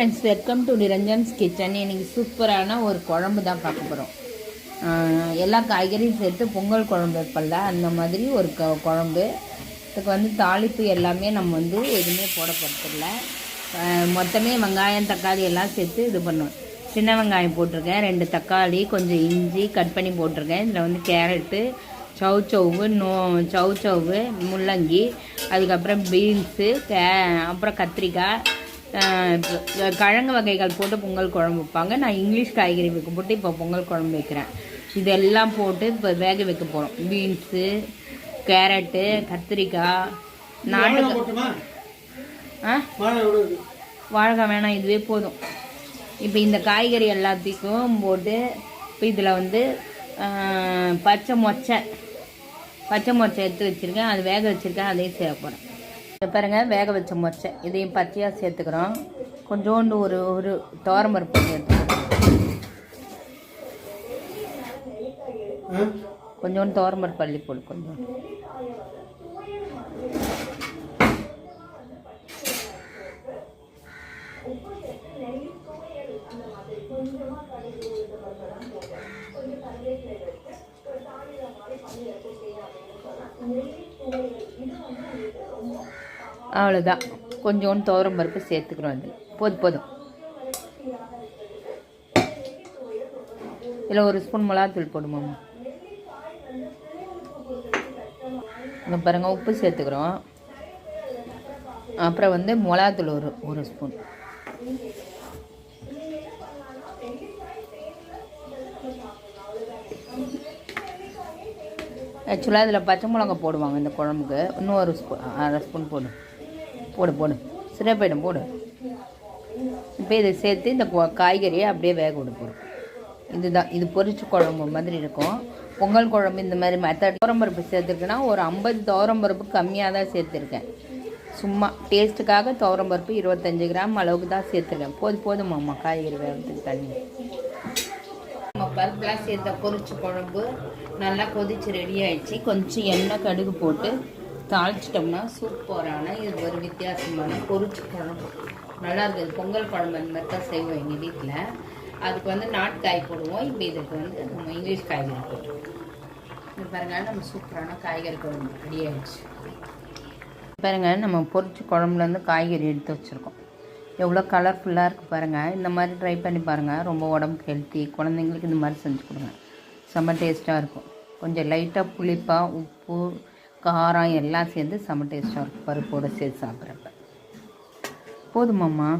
Friends welcome to Niranjan's kitchen இன்றைக்கி சூப்பரான ஒரு குழம்பு தான் பார்க்க போகிறோம் எல்லா காய்கறியும் சேர்த்து பொங்கல் குழம்பு வைப்பல்ல. அந்த மாதிரி ஒரு க குழம்பு. இதுக்கு வந்து தாளிப்பு எல்லாமே நம்ம வந்து எதுவுமே போட போகிறதில்ல மொத்தமே வெங்காயம் தக்காளி எல்லாம் சேர்த்து இது பண்ணுவோம். சின்ன வெங்காயம் போட்டிருக்கேன். ரெண்டு தக்காளி கொஞ்சம் இஞ்சி கட் பண்ணி போட்டிருக்கேன். இதில் வந்து கேரட்டு சவு சவு நோ சவு சவு முள்ளங்கி அதுக்கப்புறம் பீன்ஸு கே அப்புறம் கத்திரிக்காய் கிழங்கு வகைகள் போட்டு பொங்கல் குழம்பு வைப்பாங்க. நான் இங்கிலீஷ் காய்கறி வைக்க போட்டு இப்போ பொங்கல் குழம்பு வைக்கிறேன். இதெல்லாம் போட்டு இப்போ வேக வைக்க போகிறோம் பீன்ஸு கேரட்டு கத்திரிக்காய் நாட்டு ஆ? வாழைக்காய் வேணாம் இதுவே போதும். இப்போ இந்த காய்கறி எல்லாத்தையும் போட்டு இப்போ இதில் வந்து பச்சை மொச்சை பச்சை மொச்சை எடுத்து வச்சுருக்கேன். அது வேக வச்சுருக்கேன். அதையும் சேர்க்க போகிறேன் இப்போ பாருங்க வேக வச்ச மொச்சை இதையும் பச்சையாக சேர்த்துக்கிறோம். கொஞ்சோண்டு ஒரு ஒரு துவரம்பருப்பு சேர்த்துக்கிறோம். ஆ? கொஞ்சோண்டு துவரம்பருப்பு அள்ளி போடு கொஞ்சோண்டு. அவ்வளோதான் கொஞ்சோண்டு துவரம் பருப்பு சேர்த்துக்கிறோம் அது போதும் போதும். இதில் ஒரு ஸ்பூன் மிளகாத்தூள் போடுமாம்மா இங்கே பாருங்கள் உப்பு சேர்த்துக்கிறோம். அப்புறம் வந்து மிளகாத்தூள் ஒரு ஒரு ஸ்பூன். ஆக்சுவலாக இதில் பச்சை மிளகா போடுவாங்க இந்த குழம்புக்கு. இன்னும் ஒரு ஸ்பூன் அரை ஸ்பூன் போடு போடு போடு. சரியா போயிடும் போடு. இப்போ இதை சேர்த்து இந்த காய்கறியை அப்படியே வேக விட போகிறோம் இதுதான் இது பொரிச்சு குழம்பு மாதிரி இருக்கும். பொங்கல் குழம்பு இந்த மாதிரி மெத்தட் பருப்பு சேர்த்துருக்கேன்னா ஒரு ஐம்பது பருப்பு கம்மியாக தான் சேர்த்துருக்கேன். சும்மா டேஸ்ட்டுக்காக பருப்பு இருபத்தஞ்சி கிராம் அளவுக்கு தான் சேர்த்துருக்கேன். போதும் போதுமாம்மா காய்கறி வேகத்துக்கு தண்ணி. நம்ம பருப்புலாம் சேர்த்த பொரிச்சு குழம்பு நல்லா கொதிச்சு ரெடி ஆயிடுச்சு. கொஞ்சம் எண்ணெய் கடுகு போட்டு தாளிச்சிட்டோம்னா சூப்பரான இது ஒரு வித்தியாசமான பொரிச்ச குழம்பு நல்லா இருக்குது பொங்கல் குழம்பு அந்த மாதிரி தான் செய்வோம் எங்கள் வீட்டில் அதுக்கு வந்து நாட்டுக்காய் போடுவோம். இப்போ இதுக்கு வந்து நம்ம இங்கிலீஷ் காய்கறி போடுவோம் இது பாருங்க நம்ம சூப்பரான காய்கறி குழம்பு ரெடி ஆயிடுச்சு. பாருங்க நம்ம பொரிச்ச குழம்புலேருந்து காய்கறி எடுத்து வச்சுருக்கோம். எவ்வளோ கலர்ஃபுல்லாக இருக்குது பாருங்கள் இந்த மாதிரி ட்ரை பண்ணி பாருங்கள் ரொம்ப உடம்புக்கு ஹெல்த்தி குழந்தைங்களுக்கு இந்த மாதிரி செஞ்சு கொடுங்க. செம்ம டேஸ்ட்டாக இருக்கும். கொஞ்சம் லைட்டாக புளிப்பாக உப்பு காரம் எல்லாம் சேர்ந்து செம்ம டேஸ்ட்டாக இருக்கும் பருப்போடு சேர்த்து சாப்பிட்றப்ப. போதுமாம்மா?